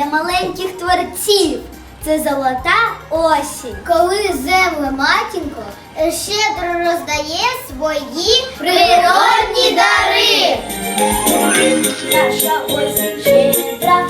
для маленьких творців. Це золота осінь, коли земле матінко щедро роздає свої природні дари. Наша осінь щедра,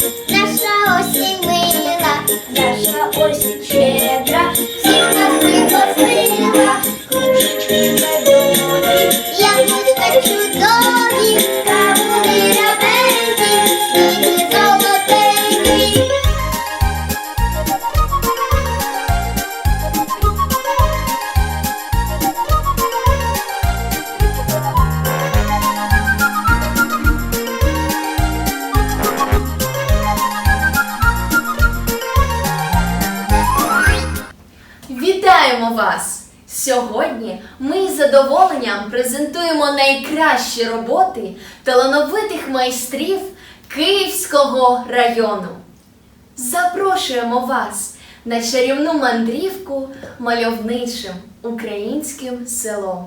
вас! Сьогодні ми з задоволенням презентуємо найкращі роботи талановитих майстрів Київського району. Запрошуємо вас на чарівну мандрівку мальовничим українським селом.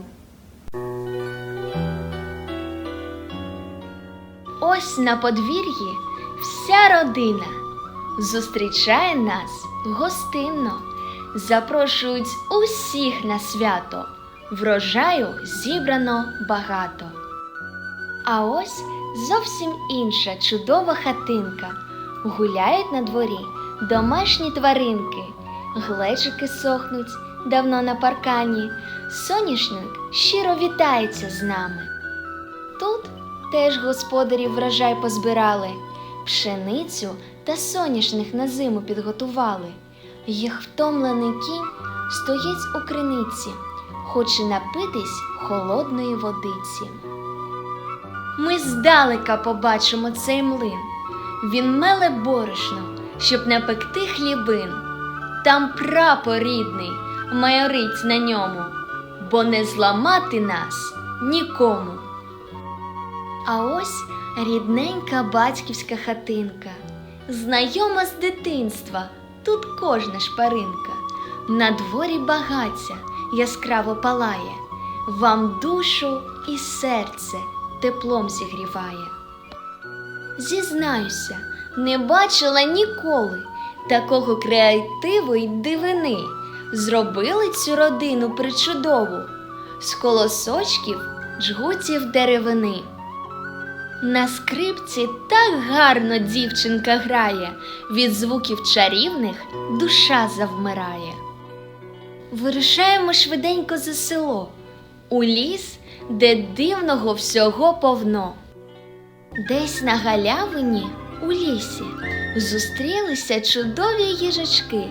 Ось на подвір'ї вся родина зустрічає нас гостинно, запрошують усіх на свято. Врожаю зібрано багато. А ось зовсім інша чудова хатинка. Гуляють на дворі домашні тваринки, глечики сохнуть давно на паркані, соняшник щиро вітається з нами. Тут теж господарі врожай позбирали, пшеницю та соняшник на зиму підготували. Їх втомлений кінь стоїть у криниці, хоче напитись холодної водиці. Ми здалека побачимо цей млин. Він меле борошно, щоб напекти хлібин. Там прапор рідний майорить на ньому, бо не зламати нас нікому. А ось рідненька батьківська хатинка, знайома з дитинства, тут кожна шпаринка. На дворі багаття яскраво палає, вам душу і серце теплом зігріває. Зізнаюся, не бачила ніколи такого креативу й дивини. Зробили цю родину причудову з колосочків жгутів деревини. На скрипці так гарно дівчинка грає, від звуків чарівних душа завмирає. Вирушаємо швиденько за село, у ліс, де дивного всього повно. Десь на галявині у лісі зустрілися чудові їжачки.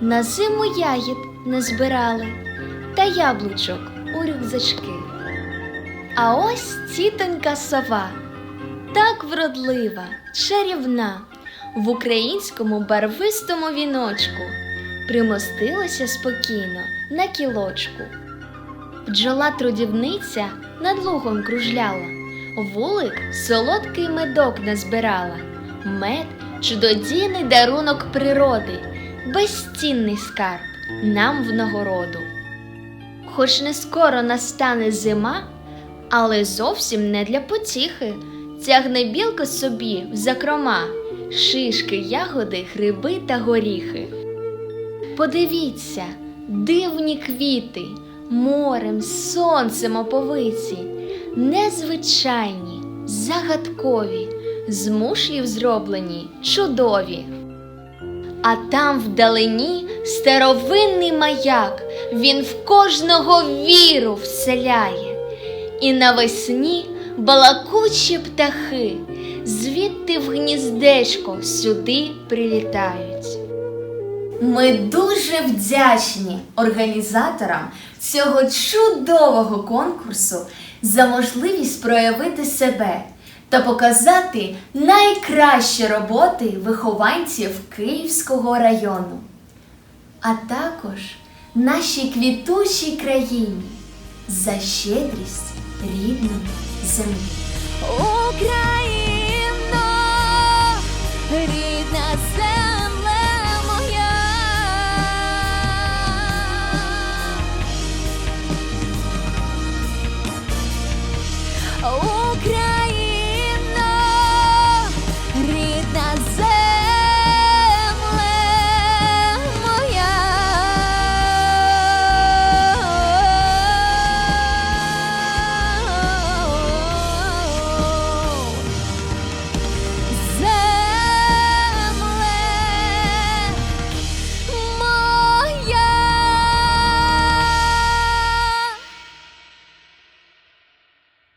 На зиму ягід назбирали та яблучок у рюкзачки. А ось тітонька сова, так вродлива, чарівна, в українському барвистому віночку, примостилася спокійно на кілочку. Бджола трудівниця над лугом кружляла, вулик солодкий медок назбирала, мед чудодійний дарунок природи, безцінний скарб нам в нагороду. Хоч не скоро настане зима, але зовсім не для потіхи. Тягне білка собі в закрома, шишки, ягоди, гриби та горіхи. Подивіться, дивні квіти, морем, сонцем оповиці, незвичайні, загадкові, з мушлів зроблені, чудові. А там вдалині старовинний маяк, він в кожного віру вселяє. І навесні балакучі птахи звідти в гніздечко сюди прилітають. Ми дуже вдячні організаторам цього чудового конкурсу за можливість проявити себе та показати найкращі роботи вихованців Київського району, а також нашій квітучій країні за щедрість рідної землі. Україна, рідна земле моя.